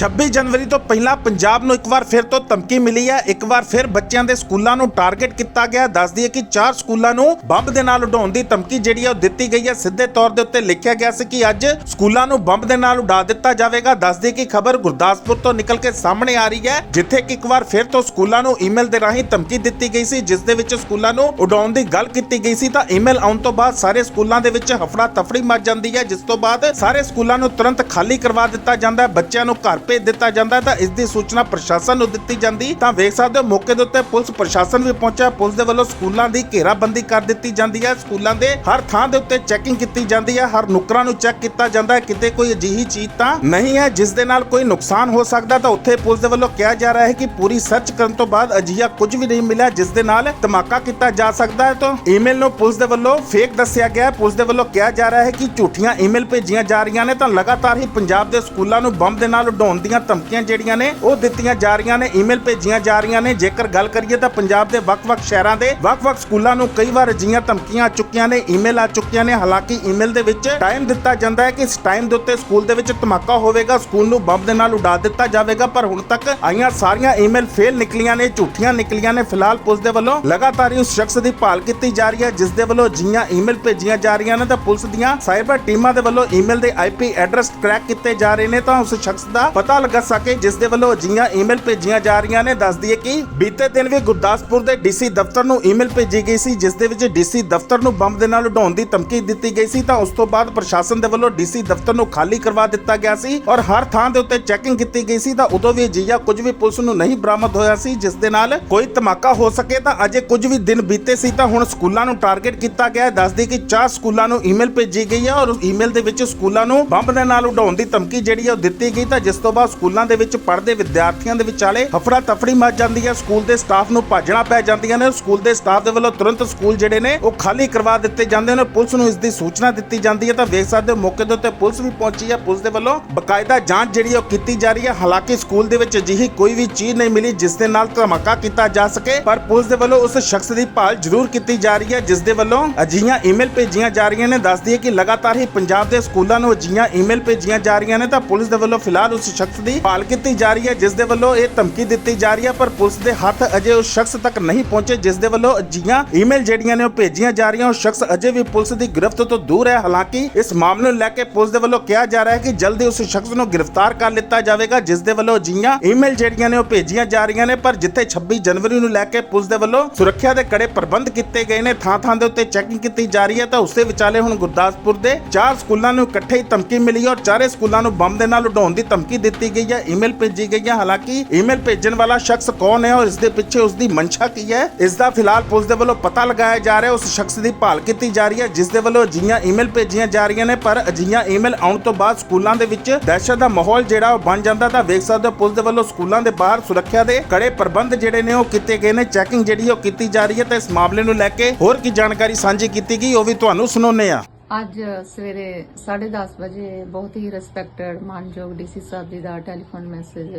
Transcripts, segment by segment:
26 ਜਨਵਰੀ ਤੋਂ ਪਹਿਲਾਂ ਪੰਜਾਬ ਨੂੰ ਇੱਕ ਵਾਰ ਫਿਰ ਤੋਂ ਧਮਕੀ ਮਿਲੀ ਹੈ। ਇੱਕ ਵਾਰ ਫਿਰ ਬੱਚਿਆਂ ਦੇ ਸਕੂਲਾਂ ਨੂੰ ਟਾਰਗੇਟ ਕੀਤਾ ਗਿਆ। ਦੱਸ ਦਈਏ ਕਿ ਚਾਰ ਸਕੂਲਾਂ ਨੂੰ ਬੰਬ ਦੇ ਨਾਲ ਉਡਾਉਣ ਦੀ ਧਮਕੀ ਜਿਹੜੀ ਹੈ ਉਹ ਦਿੱਤੀ ਗਈ ਹੈ। ਸਿੱਧੇ ਤੌਰ ਦੇ ਉੱਤੇ ਲਿਖਿਆ ਗਿਆ ਸੀ ਕਿ ਅੱਜ ਸਕੂਲਾਂ ਨੂੰ ਬੰਬ ਦੇ ਨਾਲ ਉਡਾ ਦਿੱਤਾ ਜਾਵੇਗਾ। ਦੱਸ ਦਈਏ ਕਿ ਖਬਰ ਗੁਰਦਾਸਪੁਰ ਤੋਂ ਨਿਕਲ ਕੇ ਸਾਹਮਣੇ ਆ ਰਹੀ ਹੈ, ਜਿੱਥੇ ਕਿ ਇੱਕ ਵਾਰ ਫਿਰ ਤੋਂ ਸਕੂਲਾਂ ਨੂੰ ਈਮੇਲ ਦੇ ਰਾਹੀਂ ਧਮਕੀ ਦਿੱਤੀ ਗਈ ਸੀ, ਜਿਸ ਦੇ ਵਿੱਚ ਸਕੂਲਾਂ ਨੂੰ ਉਡਾਉਣ ਦੀ ਗੱਲ ਕੀਤੀ ਗਈ ਸੀ। ਤਾਂ ਈਮੇਲ ਆਉਣ ਤੋਂ ਬਾਅਦ ਸਾਰੇ ਸਕੂਲਾਂ ਦੇ ਵਿੱਚ ਹਫੜਾ ਤਫੜੀ ਮਚ ਜਾਂਦੀ ਹੈ, ਜਿਸ ਤੋਂ ਬਾਅਦ ਸਾਰੇ ਸਕੂਲਾਂ ਨੂੰ ਤੁਰੰਤ ਖਾਲੀ ਕਰਵਾ ਦਿੱਤਾ ਜਾਂਦਾ ਹੈ। ਬੱਚਿਆਂ ਨੂੰ ਘਰ ਭੇਜ ਦਿੱਤਾ ਜਾਂਦਾ ਹੈ, ਤਾਂ ਇਸ ਦੀ ਸੂਚਨਾ ਪ੍ਰਸ਼ਾਸਨ ਨੂੰ ਦਿੱਤੀ ਜਾਂਦੀ। ਤਾਂ ਵੇਖ ਸਕਦੇ ਹੋ, ਮੌਕੇ ਦੇ ਉੱਤੇ ਪੁਲਿਸ ਪ੍ਰਸ਼ਾਸਨ ਵੀ ਪਹੁੰਚਿਆ। ਪੁਲਿਸ ਦੇ ਵੱਲੋਂ ਸਕੂਲਾਂ ਦੀ ਘੇਰਾਬੰਦੀ ਕਰ ਦਿੱਤੀ ਜਾਂਦੀ ਹੈ। ਸਕੂਲਾਂ ਦੇ ਹਰ ਥਾਂ ਦੇ ਉੱਤੇ ਚੈਕਿੰਗ ਕੀਤੀ ਜਾਂਦੀ ਹੈ। ਹਰ ਨੁਕਰਾਂ ਨੂੰ ਚੈੱਕ ਕੀਤਾ ਜਾਂਦਾ ਹੈ। ਕਿਤੇ ਕੋਈ ਅਜਿਹੀ ਚੀਜ਼ ਤਾਂ ਨਹੀਂ ਹੈ, ਜਿਸ ਦੇ ਨਾਲ ਕੋਈ ਨੁਕਸਾਨ ਹੋ ਸਕਦਾ। ਤਾਂ ਉੱਥੇ ਪੁਲਿਸ ਦੇ ਵੱਲੋਂ ਕਿਹਾ ਜਾ ਰਿਹਾ ਹੈ ਕਿ ਪੂਰੀ ਸਰਚ ਕਰਨ ਤੋਂ ਬਾਅਦ ਅਜਿਹਾ ਕੁਝ ਵੀ ਨਹੀਂ ਮਿਲਿਆ, ਜਿਸ ਦੇ ਨਾਲ ਧਮਾਕਾ ਕੀਤਾ ਜਾ ਸਕਦਾ ਹੈ। ਤਾਂ ਈਮੇਲ ਨੂੰ ਪੁਲਿਸ ਦੇ ਵੱਲੋਂ ਫੇਕ ਦੱਸਿਆ ਗਿਆ ਹੈ। ਪੁਲਿਸ ਦੇ ਵੱਲੋਂ ਕਿਹਾ ਜਾ ਰਿਹਾ ਹੈ ਕਿ ਝੂਠੀਆਂ ਈਮੇਲ ਭੇਜੀਆਂ ਜਾ ਰਹੀਆਂ ਨੇ। ਤਾਂ ਲਗਾਤਾਰ ਹੀ ਪੰਜਾਬ ਦੇ ਸਕੂਲਾਂ ਨੂੰ ਬੰਬ ਦੇ ਨਾਲ ਉਡਾਉਣ ਦੀਆਂ ਧਮਕੀਆਂ ਜਿਹੜੀਆਂ ਨੇ, ਉਹ ਦਿੱਤੀਆਂ ਜਾ ਰਹੀਆਂ ਨੇ ਈਮੇਲ ਭੇਜੀਆਂ ਜਾ ਰਹੀਆਂ ਨੇ। ਜੇਕਰ ਗੱਲ ਕਰੀਏ ਤਾਂ ਪੰਜਾਬ ਦੇ ਵੱਖ-ਵੱਖ ਸ਼ਹਿਰਾਂ ਦੇ ਵੱਖ-ਵੱਖ ਸਕੂਲਾਂ ਨੂੰ ਕਈ ਵਾਰ ਅਜਿਹੀਆਂ ਧਮਕੀਆਂ ਆ ਚੁੱਕੀਆਂ ਨੇ ਈਮੇਲ ਆ ਚੁੱਕੀਆਂ ਨੇ। ਹਾਲਾਂਕਿ ਈਮੇਲ ਦੇ ਵਿੱਚ ਟਾਈਮ ਦਿੱਤਾ ਜਾਂਦਾ ਹੈ ਕਿ ਇਸ ਟਾਈਮ ਦੇ ਉੱਤੇ ਸਕੂਲ ਦੇ ਵਿੱਚ ਧਮਾਕਾ ਹੋਵੇਗਾ, ਸਕੂਲ ਨੂੰ ਬੰਬ ਦੇ ਨਾਲ ਉਡਾ ਦਿੱਤਾ ਜਾਵੇਗਾ, ਪਰ ਹੁਣ ਤੱਕ ਆਈਆਂ ਸਾਰੀਆਂ ਈਮੇਲ ਫੇਲ ਨਿਕਲੀਆਂ ਨੇ, ਝੂਠੀਆਂ ਨਿਕਲੀਆਂ ਨੇ। ਫਿਲਹਾਲ ਪੁਲਿਸ ਦੇ ਵੱਲੋਂ ਲਗਾਤਾਰ ਉਸ ਸ਼ਖਸ ਦੀ ਭਾਲ ਕੀਤੀ ਜਾ ਰਹੀ ਹੈ, ਜਿਸ ਦੇ ਵੱਲੋਂ ਜੀਆਂ ਈਮੇਲ ਭੇਜੀਆਂ ਜਾ ਰਹੀਆਂ ਨੇ। ਤਾਂ ਪੁਲਿਸ ਦੀਆਂ ਸਾਈਬਰ ਟੀਮਾਂ ਦੇ ਵੱਲੋਂ ਈਮੇਲ ਦੇ ਆਈਪੀ ਐਡਰੈਸ ਟਰੈਕ ਕੀਤੇ ਜਾ ਰਹੇ ਨੇ। ਤਾਂ ਉਸ ਸ਼ਖਸ ਦਾ ਪਤਾ ਲੱਗਾ ਸਕੇ ਜਿਸ ਦੇ ਵੱਲੋਂ ਅਜਿਹੀਆਂ ਈਮੇਲ ਭੇਜੀਆਂ ਜਾ ਰਹੀਆਂ ਨੇ ਦੱਸਦੀ ਦਈਏ ਕਿ ਬੀਤੇ ਦਿਨ ਵੀ ਗੁਰਦਾਸਪੁਰ ਦੇ ਡੀਸੀ ਦਫ਼ਤਰ ਨੂੰ ਈਮੇਲ ਭੇਜੀ ਗਈ ਸੀ, ਜਿਸ ਦੇ ਵਿੱਚ ਡੀਸੀ ਦਫ਼ਤਰ ਨੂੰ ਬੰਬ ਦੇ ਨਾਲ ਉਡਾਉਣ ਦੀ ਧਮਕੀ ਦਿੱਤੀ ਗਈ ਸੀ, ਤਾਂ ਉਸ ਤੋਂ ਬਾਅਦ ਪ੍ਰਸ਼ਾਸਨ ਦੇ ਵੱਲੋਂ ਡੀਸੀ ਦਫ਼ਤਰ ਨੂੰ ਖਾਲੀ ਕਰਵਾ ਦਿੱਤਾ ਗਿਆ ਸੀ ਔਰ ਹਰ ਥਾਂ ਦੇ ਉੱਤੇ ਚੈਕਿੰਗ ਕੀਤੀ ਗਈ ਸੀ, ਤਾਂ ਉਦੋਂ ਵੀ ਅਜਿਹਾ ਕੁਝ ਵੀ ਪੁਲਿਸ ਨੂੰ ਨਹੀਂ ਬਰਾਮਦ ਹੋਇਆ ਸੀ, ਜਿਸ ਦੇ ਨਾਲ ਕੋਈ ਧਮਾਕਾ ਹੋ ਸਕੇ, ਤਾਂ ਅਜੇ ਕੁਝ ਵੀ ਦਿਨ ਬੀਤੇ ਸੀ, ਤਾਂ ਹੁਣ ਸਕੂਲਾਂ ਨੂੰ ਟਾਰਗੇਟ ਕੀਤਾ ਗਿਆ ਹੈ। ਦੱਸਦੀ ਕਿ ਚਾਰ ਸਕੂਲਾਂ ਨੂੰ ਈਮੇਲ ਭੇਜੀ ਗਈ ਹੈ ਔਰ ਉਸ ਈਮੇਲ ਦੇ ਵਿੱਚ ਸਕੂਲਾਂ ਨੂੰ ਬੰਬ ਦੇ ਨਾਲ ਉਡਾਉਣ ਦੀ ਧਮਕੀ ਜਿਹੜੀ ਹੈ ਉਹ ਦਿੱਤੀ ਗਈ, ਤਾਂ ਜਿਸ ਤੋਂ ਬਾਅਦ ਸਕੂਲਾਂ ਦੇ ਵਿੱਚ ਪੜ੍ਹਦੇ ਵਿਦਿਆਰਥੀਆਂ ਦੇ ਵਿਚਾਲੇ ਹਫੜਾ ਤਫੜੀ ਮਚ ਜਾਂਦੀ ਹੈ। ਸਕੂਲ ਦੇ ਸਟਾਫ ਨੂੰ ਭਾਜਣਾ ਪੈ ਜਾਂਦੀਆਂ ਨੇ। ਸਕੂਲ ਦੇ ਸਟਾਫ ਦੇ ਵੱਲੋਂ ਤੁਰੰਤ ਸਕੂਲ ਜਿਹੜੇ ਨੇ, ਉਹ ਖਾਲੀ ਕਰਵਾ ਦਿੱਤੇ ਜਾਂਦੇ ਨੇ। ਪੁਲਿਸ ਨੂੰ ਇਸ ਦੀ ਸੂਚਨਾ ਦਿੱਤੀ ਜਾਂਦੀ ਹੈ। ਤਾਂ ਵੇਖ ਸਕਦੇ ਹੋ, ਮੌਕੇ ਦੇ ਉੱਤੇ ਪੁਲਿਸ ਵੀ ਪਹੁੰਚੀ ਹੈ। ਪੁਲਿਸ ਦੇ ਵੱਲੋਂ ਬਕਾਇਦਾ ਜਾਂਚ ਜਿਹੜੀ ਉਹ ਕੀਤੀ ਜਾ ਰਹੀ ਹੈ। ਹਾਲਾਂਕਿ ਸਕੂਲ ਦੇ ਵਿੱਚ ਅਜਿਹੀ ਕੋਈ ਵੀ ਚੀਜ਼ ਨਹੀਂ ਮਿਲੀ, ਜਿਸ ਦੇ ਨਾਲ ਧਮਾਕਾ ਕੀਤਾ ਜਾ ਸਕੇ। ਪਰ ਪੁਲਿਸ ਦੇ ਵੱਲੋਂ ਉਸ ਸ਼ਖਸ ਦੀ ਭਾਲ ਜ਼ਰੂਰ ਕੀਤੀ ਜਾ ਰਹੀ ਹੈ, ਜਿਸ ਦੇ ਵੱਲੋਂ ਅਜਿਹੀਆਂ ਈਮੇਲ ਭੇਜੀਆਂ ਜਾ ਰਹੀਆਂ ਨੇ। ਦੱਸਦੀ ਹੈ ਕਿ ਲਗਾਤਾਰ ਹੀ ਪੰਜਾਬ ਦੇ ਸਕੂਲਾਂ ਨੂੰ ਅਜਿਹੀਆਂ ਈਮੇਲ ਭੇਜੀਆਂ ਜਾ ਰਹੀਆਂ ਨੇ। ਤਾਂ ਪੁਲਿਸ ਦੇ ਵੱਲੋਂ ਫਿਲਹਾਲ ਉਸ ਸ਼ਖਸ ਦੀ ਭਾਲ ਕੀਤੀ ਜਾ ਰਹੀ ਹੈ, ਜਿਸ ਦੇ ਵੱਲੋਂ ਇਹ ਧਮਕੀ ਦਿੱਤੀ ਜਾ ਰਹੀ ਹੈ, ਪਰ ਪੁਲਿਸ ਦੇ ਹੱਥ ਅਜੇ ਉਸ ਸ਼ਖਸ ਤੱਕ ਨਹੀਂ ਪਹੁੰਚੇ, ਜਿਸ ਦੇ ਵੱਲੋਂ ਅਜਿਹੀਆਂ ਈਮੇਲ ਜਿਹੜੀਆਂ ਨੇ ਉਹ ਭੇਜੀਆਂ ਜਾ ਰਹੀਆਂ, ਉਹ ਸ਼ਖਸ ਅਜੇ ਵੀ ਪੁਲਿਸ ਦੀ ਗ੍ਰਿਫਤ ਤੋਂ ਦੂਰ ਹੈ। ਹਾਲਾਂਕਿ ਇਸ ਮਾਮਲੇ ਨੂੰ ਲੈ ਕੇ ਪੁਲਿਸ ਦੇ ਵੱਲੋਂ ਕਿਹਾ ਜਾ ਰਿਹਾ ਹੈ ਕਿ ਜਲਦੀ ਉਸ ਸ਼ਖਸ ਨੂੰ ਗ੍ਰਿਫਤਾਰ ਕਰ ਲਿੱਤਾ ਜਾਵੇਗਾ, ਜਿਸ ਦੇ ਵੱਲੋਂ ਅਜਿਹੀਆਂ ਈਮੇਲ ਜਿਹੜੀਆਂ ਨੇ ਉਹ ਭੇਜੀਆਂ ਜਾ ਰਹੀਆਂ ਨੇ, ਪਰ ਜਿੱਥੇ 26 ਜਨਵਰੀ ਨੂੰ ਲੈ ਕੇ ਪੁਲਿਸ ਦੇ ਵੱਲੋਂ ਸੁਰੱਖਿਆ ਦੇ ਕੜੇ ਪ੍ਰਬੰਧ ਕੀਤੇ ਗਏ ਨੇ ਥਾਂ ਥਾਂ ਦੇ ਉੱਤੇ ਚੈਕਿੰਗ ਕੀਤੀ ਜਾ ਰਹੀ ਹੈ, ਤਾਂ ਉਸੇ ਵਿਚਾਲੇ ਹੁਣ ਗੁਰਦਾਸਪੁਰ ਦੇ ਚਾਰ ਸਕੂਲਾਂ ਨੂੰ ਇਕੱਠੇ ਹੀ ਧਮਕੀ ਮਿਲੀ ਔਰ ਚਾਰੇ ਸਕੂਲਾਂ ਨੂੰ ਬੰਬ ਦੇ ਨਾਲ ਉਡਾਉਣ ਦੀ ਧਮਕੀ ਦਿੱਤੀ ਗਈ ਹੈ ਈਮੇਲ ਭੇਜੀ ਗਈ ਹੈ। ਹਾਲਾਂਕਿ ਈਮੇਲ ਭੇਜਣ ਵਾਲਾ ਸ਼ਖਸ ਕੌਣ ਹੈ ਔਰ ਇਸ ਦੇ ਪਿੱਛੇ ਉਸ ਦੀ ਮਨਸ਼ਾ ਕੀ ਹੈ, ਇਸ ਦਾ ਫਿਲਹਾਲ ਪੁਲਿਸ ਦੇ ਵੱਲੋਂ ਪਤਾ ਲਗਾਇਆ ਜਾ ਰਿਹਾ ਉਸ ਸ਼ਖਸ ਦੀ ਭਾਲ ਕੀਤੀ ਜਾ ਰਹੀ ਹੈ, ਜਿਸ ਦੇ ਵੱਲੋਂ ਅਜਿਹੀਆਂ ਈਮੇਲ ਭੇਜੀਆਂ ਜਾ ਰਹੀਆਂ ਨੇ, ਪਰ ਅਜਿਹੀਆਂ ਈਮੇਲ ਆਉਣ ਤੋਂ ਬਾਅਦ ਸਕੂਲਾਂ ਦੇ ਵਿੱਚ ਦਹਿਸ਼ਤ ਦਾ ਮਾਹੌਲ ਜਿਹੜਾ ਉਹ ਬਣ ਜਾਂਦਾ ਤਾਂ ਵੇਖ ਸਕਦੇ ਹੋ ਪੁਲਿਸ ਦੇ ਵੱਲੋਂ ਸਕੂਲਾਂ ਦੇ ਬਾਹਰ ਸੁਰੱਖਿਆ ਦੇ ਕੜੇ ਪ੍ਰਬੰਧ ਜਿਹੜੇ ਨੇ ਉਹ ਕੀਤੇ ਗਏ ਨੇ ਚੈਕਿੰਗ ਜਿਹੜੀ ਉਹ ਕੀਤੀ ਜਾ ਰਹੀ ਹੈ ਤੇ ਇਸ ਮਾਮਲੇ ਨੂੰ ਲੈ ਕੇ ਹੋਰ ਕੀ ਜਾਣਕਾਰੀ ਸਾਂਝੀ ਕੀਤੀ ਗਈ, ਉਹ ਵੀ ਤੁਹਾਨੂੰ ਸੁਣਾਉਂਦੇ ਆ ਅੱਜ ਸਵੇਰੇ 10:30 ਵਜੇ ਬਹੁਤ ਹੀ ਰਿਸਪੈਕਟਡ ਮਾਨਯੋਗ ਡੀਸੀ ਸਾਹਿਬ ਜੀ ਦਾ ਟੈਲੀਫੋਨ ਮੈਸੇਜ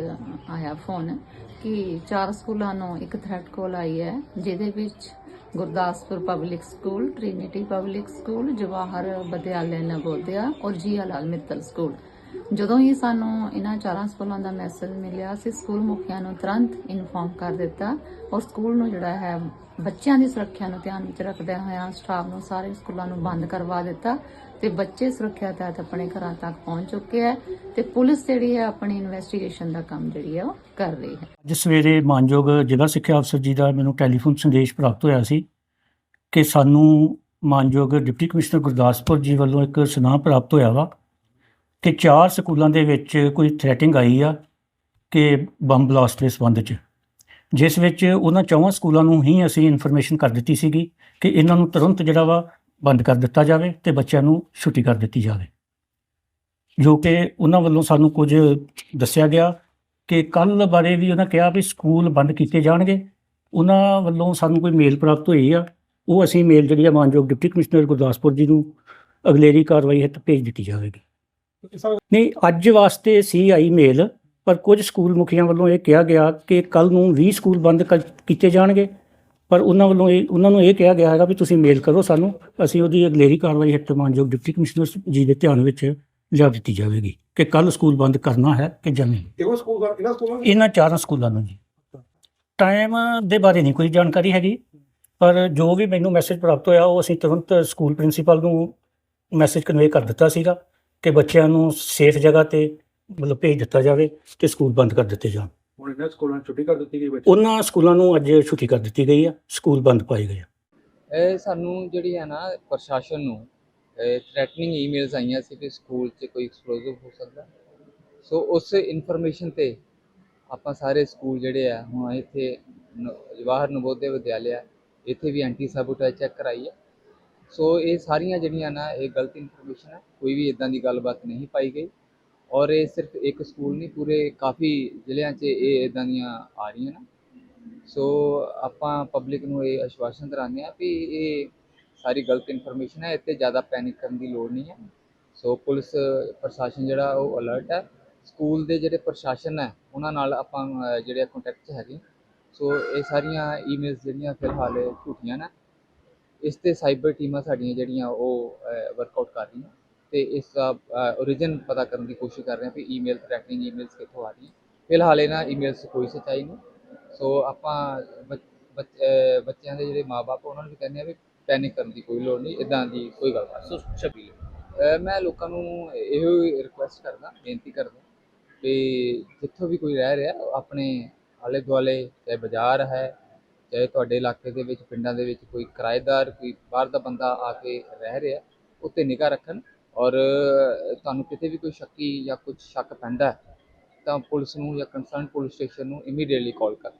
ਆਇਆ ਫੋਨ ਕਿ ਚਾਰ ਸਕੂਲਾਂ ਨੂੰ ਇੱਕ ਥ੍ਰੈਟ ਕਾਲ ਆਈ ਹੈ, ਜਿਹਦੇ ਵਿੱਚ Gurdaspur public school Trinity public school Jawahar Vidyalaya Navodaya ਔਰ ਜੀਆ ਲਾਲ ਮਿੱਤਲ ਸਕੂਲ ਜਦੋਂ ਹੀ ਸਾਨੂੰ ਇਹਨਾਂ ਚਾਰਾਂ ਸਕੂਲਾਂ ਦਾ ਮੈਸੇਜ ਮਿਲਿਆ ਸੀ ਸਕੂਲ ਮੁਖੀਆਂ ਨੂੰ ਤੁਰੰਤ ਇਨਫੋਰਮ ਕਰ ਦਿੱਤਾ ਔਰ ਸਕੂਲ ਨੂੰ ਜਿਹੜਾ ਹੈ, ਬੱਚਿਆਂ ਦੀ ਸੁਰੱਖਿਆ ਨੂੰ ਧਿਆਨ ਵਿੱਚ ਰੱਖਦਿਆਂ ਹੋਇਆ ਸਟਾਫ ਨੂੰ ਸਾਰੇ ਸਕੂਲਾਂ ਨੂੰ ਬੰਦ ਕਰਵਾ ਦਿੱਤਾ ਤੇ ਬੱਚੇ ਸੁਰੱਖਿਆ ਤਹਿਤ ਆਪਣੇ ਘਰਾਂ ਤੱਕ ਪਹੁੰਚ ਚੁੱਕੇ ਹੈ ਤੇ ਪੁਲਿਸ ਜਿਹੜੀ ਹੈ, ਆਪਣੀ ਇਨਵੈਸਟੀਗੇਸ਼ਨ ਦਾ ਕੰਮ ਜਿਹੜੀ ਹੈ, ਉਹ ਕਰ ਰਹੀ ਹੈ। ਅੱਜ ਸਵੇਰੇ ਮਾਨਯੋਗ ਜ਼ਿਲ੍ਹਾ ਸਿੱਖਿਆ ਅਫਸਰ ਜੀ ਦਾ ਮੈਨੂੰ ਟੈਲੀਫੋਨ ਸੰਦੇਸ਼ ਪ੍ਰਾਪਤ ਹੋਇਆ ਸੀ ਕਿ ਸਾਨੂੰ ਮਾਨਯੋਗ ਡਿਪਟੀ ਕਮਿਸ਼ਨਰ ਗੁਰਦਾਸਪੁਰ ਜੀ ਵੱਲੋਂ ਇੱਕ ਸੁਨਾਹ ਪ੍ਰਾਪਤ ਹੋਇਆ ਵਾ। ਕਿ ਚਾਰ ਸਕੂਲਾਂ ਦੇ ਵਿੱਚ ਕੋਈ ਥ੍ਰੈਟਿੰਗ ਆਈ ਆ ਕਿ ਬੰਬ ਬਲਾਸਟ ਦੇ ਸੰਬੰਧ 'ਚ। ਜਿਸ ਵਿੱਚ ਉਹਨਾਂ ਚੌਵਾਂ ਸਕੂਲਾਂ ਨੂੰ ਹੀ ਅਸੀਂ ਇਨਫੋਰਮੇਸ਼ਨ ਕਰ ਦਿੱਤੀ ਸੀਗੀ ਕਿ ਇਹਨਾਂ ਨੂੰ ਤੁਰੰਤ ਜਿਹੜਾ ਵਾ ਬੰਦ ਕਰ ਦਿੱਤਾ ਜਾਵੇ ਤੇ ਬੱਚਿਆਂ ਨੂੰ ਛੁੱਟੀ ਕਰ ਦਿੱਤੀ ਜਾਵੇ। ਜੋ ਕਿ ਉਹਨਾਂ ਵੱਲੋਂ ਸਾਨੂੰ ਕੁਝ ਦੱਸਿਆ ਗਿਆ ਕਿ ਕੱਲ ਬਾਰੇ ਵੀ ਉਹਨਾਂ ਕਿਹਾ ਵੀ ਸਕੂਲ ਬੰਦ ਕੀਤੇ ਜਾਣਗੇ। ਉਹਨਾਂ ਵੱਲੋਂ ਸਾਨੂੰ ਕੋਈ ਮੇਲ ਪ੍ਰਾਪਤ ਹੋਈ ਆ। ਉਹ ਅਸੀਂ ਮੇਲ ਜਿਹੜੀ ਆ ਮਾਨਯੋਗ ਡਿਪਟੀ ਕਮਿਸ਼ਨਰ ਗੁਰਦਾਸਪੁਰ ਜੀ ਨੂੰ ਅਗਲੇਰੀ ਕਾਰਵਾਈ ਹਿੱਤ ਭੇਜ ਦਿੱਤੀ ਜਾਵੇਗੀ। ਨਹੀਂ ਅੱਜ ਵਾਸਤੇ ਸੀ ਆਈ ਮੇਲ ਪਰ ਕੁਝ ਸਕੂਲ ਮੁਖੀਆਂ ਵੱਲੋਂ ਇਹ ਕਿਹਾ ਗਿਆ ਕਿ ਕੱਲ ਨੂੰ 20 ਸਕੂਲ ਬੰਦ ਕੀਤੇ ਜਾਣਗੇ। ਪਰ ਉਹਨਾਂ ਵੱਲੋਂ ਇਹ ਉਹਨਾਂ ਨੂੰ ਇਹ ਕਿਹਾ ਗਿਆ ਹੈਗਾ ਵੀ ਤੁਸੀਂ ਮੇਲ ਕਰੋ ਸਾਨੂੰ ਅਸੀਂ ਉਹਦੀ ਅਗਲੇਰੀ ਕਾਰਵਾਈ ਹਿੱਤ ਮਾਨਯੋਗ ਡਿਪਟੀ ਕਮਿਸ਼ਨਰ ਜੀ ਦੇ ਧਿਆਨ ਵਿੱਚ ਲਿਆ ਦਿੱਤੀ ਜਾਵੇਗੀ ਕਿ ਕੱਲ ਸਕੂਲ ਬੰਦ ਕਰਨਾ ਹੈ ਕਿ ਜਾਂ ਨਹੀਂ। ਇਹੋ ਸਕੂਲ ਦਾ ਇਹਨਾਂ ਸਕੂਲਾਂ ਇਹਨਾਂ ਚਾਰਾਂ ਸਕੂਲਾਂ ਨੂੰ ਜੀ। ਟਾਈਮ ਦੇ ਬਾਰੇ ਨਹੀਂ ਕੋਈ ਜਾਣਕਾਰੀ ਹੈਗੀ ਪਰ ਜੋ ਵੀ ਮੈਨੂੰ ਮੈਸੇਜ ਪ੍ਰਾਪਤ ਹੋਇਆ ਉਹ ਅਸੀਂ ਤੁਰੰਤ ਸਕੂਲ ਪ੍ਰਿੰਸੀਪਲ ਨੂੰ ਮੈਸੇਜ ਕਨਵੇ ਕਰ ਦਿੱਤਾ ਸੀਗਾ। ਕਿ ਬੱਚਿਆਂ ਨੂੰ ਸੇਫ ਜਗ੍ਹਾ ਤੇ ਮਤਲਬ ਭੇਜ ਦਿੱਤਾ ਜਾਵੇ ਤੇ ਸਕੂਲ ਬੰਦ ਕਰ ਦਿੱਤੇ ਜਾਣ। ਹੁਣ ਇਹਨਾਂ ਸਕੂਲਾਂ ਨੂੰ ਛੁੱਟੀ ਕਰ ਦਿੱਤੀ ਗਈ ਬੱਚੇ? ਉਹਨਾਂ ਸਕੂਲਾਂ ਨੂੰ ਅੱਜ ਛੁੱਟੀ ਕਰ ਦਿੱਤੀ ਗਈ ਆ ਸਕੂਲ ਬੰਦ ਪਾਏ ਗਏ ਆ। ਇਹ ਸਾਨੂੰ ਜਿਹੜੀ ਹੈ ਨਾ ਪ੍ਰਸ਼ਾਸਨ ਨੂੰ ਥ੍ਰੈਟਨਿੰਗ ਈਮੇਲਸ ਆਈਆਂ ਸੀ ਕਿ ਸਕੂਲ 'ਚ ਕੋਈ ਐਕਸਪਲੋਸਿਵ ਹੋ ਸਕਦਾ। ਸੋ ਉਸ ਇਨਫੋਰਮੇਸ਼ਨ ਤੇ ਆਪਾਂ ਸਾਰੇ ਸਕੂਲ ਜਿਹੜੇ ਆ ਹੁਣ ਇੱਥੇ ਨ- ਜਵਾਹਰ ਨਵੋਦਿਆ ਵਿਦਿਆਲਿਆ ਇੱਥੇ ਵੀ ਐਂਟੀ ਸਾਬੋਟੇਜ ਚੈੱਕ ਕਰਾਈ ਹੈ ਸੋ ਇਹ ਸਾਰੀਆਂ ਜਿਹੜੀਆਂ ਨਾ, ਇਹ ਗਲਤ ਇਨਫੋਰਮੇਸ਼ਨ ਹੈ ਕੋਈ ਵੀ ਇਦਾਂ ਦੀ ਗੱਲਬਾਤ ਨਹੀਂ ਪਾਈ ਗਈ। ਔਰ ਇਹ ਸਿਰਫ ਇੱਕ ਸਕੂਲ ਨਹੀਂ, ਪੂਰੇ ਕਾਫੀ ਜ਼ਿਲ੍ਹਿਆਂ 'ਚ ਇਹ ਇਦਾਂ ਦੀਆਂ ਆ ਰਹੀਆਂ ਨੇ। ਸੋ ਆਪਾਂ ਪਬਲਿਕ ਨੂੰ ਇਹ ਆਸ਼ਵਾਸਨ ਦਰਾਉਂਦੇ ਆ ਵੀ ਇਹ ਸਾਰੀ ਗਲਤ ਇਨਫੋਰਮੇਸ਼ਨ ਹੈ ਇੱਥੇ ਜ਼ਿਆਦਾ ਪੈਨਿਕ ਕਰਨ ਦੀ ਲੋੜ ਨਹੀਂ ਹੈ ਸੋ ਪੁਲਿਸ, ਪ੍ਰਸ਼ਾਸਨ ਜਿਹੜਾ, ਉਹ ਅਲਰਟ ਹੈ ਸਕੂਲ ਦੇ ਜਿਹੜੇ ਪ੍ਰਸ਼ਾਸਨ ਹੈ ਉਹਨਾਂ ਨਾਲ ਆਪਾਂ ਜਿਹੜੇ ਕੰਟੈਕਟ 'ਚ ਹੈਗੇ। ਸੋ ਇਹ ਸਾਰੀਆਂ ਈਮੇਲਸ ਜਿਹੜੀਆਂ, ਫਿਲਹਾਲ ਝੂਠੀਆਂ ਨੇ। ਇਸ ਤੇ ਸਾਈਬਰ ਟੀਮਾਂ ਸਾਡੀਆਂ ਜਿਹੜੀਆਂ ਉਹ ਵਰਕਆਊਟ ਕਰ ਰਹੀਆਂ। ਤੇ ਇਸ ਦਾ origin ਪਤਾ ਕਰਨ ਦੀ ਕੋਸ਼ਿਸ਼ ਕਰ ਰਹੇ ਹਾਂ ਵੀ ਈਮੇਲ ਥ੍ਰੈਟਨਿੰਗ ਈਮੇਲਸ ਕਿੱਥੋਂ ਆ ਰਹੀਆਂ। ਫਿਲਹਾਲ ਇਹਨਾਂ ਈਮੇਲਸ ਕੋਈ ਸੱਚਾਈ ਨਹੀਂ। ਸੋ ਆਪਾਂ ਬੱਚਿਆਂ ਦੇ ਜਿਹੜੇ ਮਾਪੇ ਉਹਨਾਂ ਨੂੰ ਵੀ ਕਹਿੰਦੇ ਆ ਵੀ ਪੈਨਿਕ ਕਰਨ ਦੀ ਕੋਈ ਲੋੜ ਨਹੀਂ ਇਦਾਂ ਦੀ ਕੋਈ ਗੱਲ ਨਹੀਂ। ਸੋ ਛਬੀਲ ਮੈਂ ਲੋਕਾਂ ਨੂੰ ਇਹੋ ਰਿਕੁਐਸਟ ਕਰਦਾ ਬੇਨਤੀ ਕਰਦਾ ਵੀ ਜਿੱਥੋਂ ਵੀ ਕੋਈ ਰਹਿ ਰਿਹਾ ਆਪਣੇ ਆਲੇ ਦੁਆਲੇ ਚਾਹੇ ਬਾਜ਼ਾਰ ਹੈ ਚਾਹੇ ਤੁਹਾਡੇ ਇਲਾਕੇ ਦੇ ਵਿੱਚ, ਪਿੰਡਾਂ ਦੇ ਵਿੱਚ ਕੋਈ ਕਿਰਾਏਦਾਰ, ਕੋਈ ਬਾਹਰ ਦਾ ਬੰਦਾ ਆ ਕੇ ਰਹਿ ਰਿਹਾ, ਉੱਤੇ ਨਿਗਾਹ ਰੱਖਣ ਔਰ ਤੁਹਾਨੂੰ ਕਿਤੇ ਵੀ ਕੋਈ ਸ਼ੱਕੀ ਜਾਂ ਕੁਝ ਸ਼ੱਕ ਪੈਂਦਾ ਤਾਂ ਪੁਲਿਸ ਨੂੰ ਜਾਂ ਕੰਸਰਨ ਪੁਲਿਸ ਸਟੇਸ਼ਨ ਨੂੰ ਇਮੀਡੀਏਟਲੀ ਕਾਲ ਕਰ।